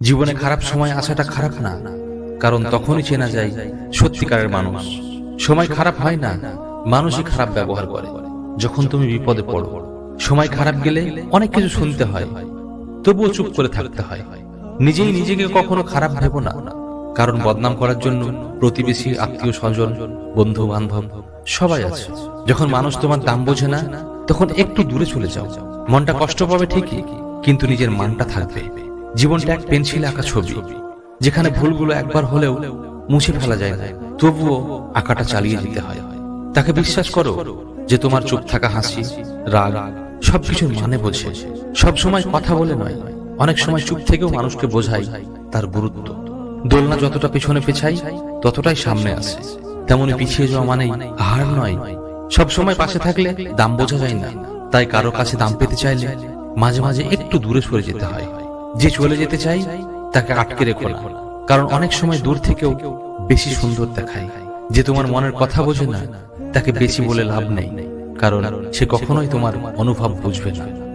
জীবনে খারাপ সময় আসাটা খারাপ না, কারণ তখনই চেনা যায় সত্যিকারের মানুষ। সময় খারাপ হয় না, মানুষই খারাপ ব্যবহার করে। যখন তুমি বিপদে পড়ো, সময় খারাপ গেলে অনেক কিছু শুনতে হয়, তবুও চুপ করে থাকতে হয়। নিজেই নিজেকে কখনো খারাপ ভেবো না, কারণ বদনাম করার জন্য প্রতিবেশী, আত্মীয় স্বজন বন্ধু বান্ধব সবাই আছে। যখন মানুষ তোমার দাম বোঝে না, তখন একটু দূরে চলে যাও। মনটা কষ্ট পাবে ঠিকই, কিন্তু নিজের মানটা থাকবে। জীবনটা এক পেন্সিল আঁকা ছবি যেখানে ভুলগুলো একবার হলেও মুছে ফেলা যায় না। তবুও আঁকাটা চালিয়ে যেতে হয়। তাকে বিশ্বাস করো যে তোমার চুপ থাকা হাসি রাগ সবকিছুর মানে বোঝে। সব সময় কথা বলে নয় অনেক সময় চুপ থেকেও মানুষকে বোঝাই তার গুরুত্ব। দোলনা যতটা পেছনে পেছাই ততটাই সামনে আসে। তেমনি পিছিয়ে যাওয়া মানেই হার নয়। সব সময় পাশে থাকলে দাম বোঝা যায় না। তাই কারও কাছে দাম পেতে চাইলে মাঝে মাঝে একটু দূরে সরে যেতে হয় যে চলে যেতে চাই তাকে আটকে রেখো না। কারণ অনেক সময় দূর থেকেও বেশি সুন্দর দেখায়। যে তোমার মনের কথা বোঝে না তাকে বেশি বলে লাভ নেই। কারণ সে কখনোই তোমার অনুভব বুঝবে না।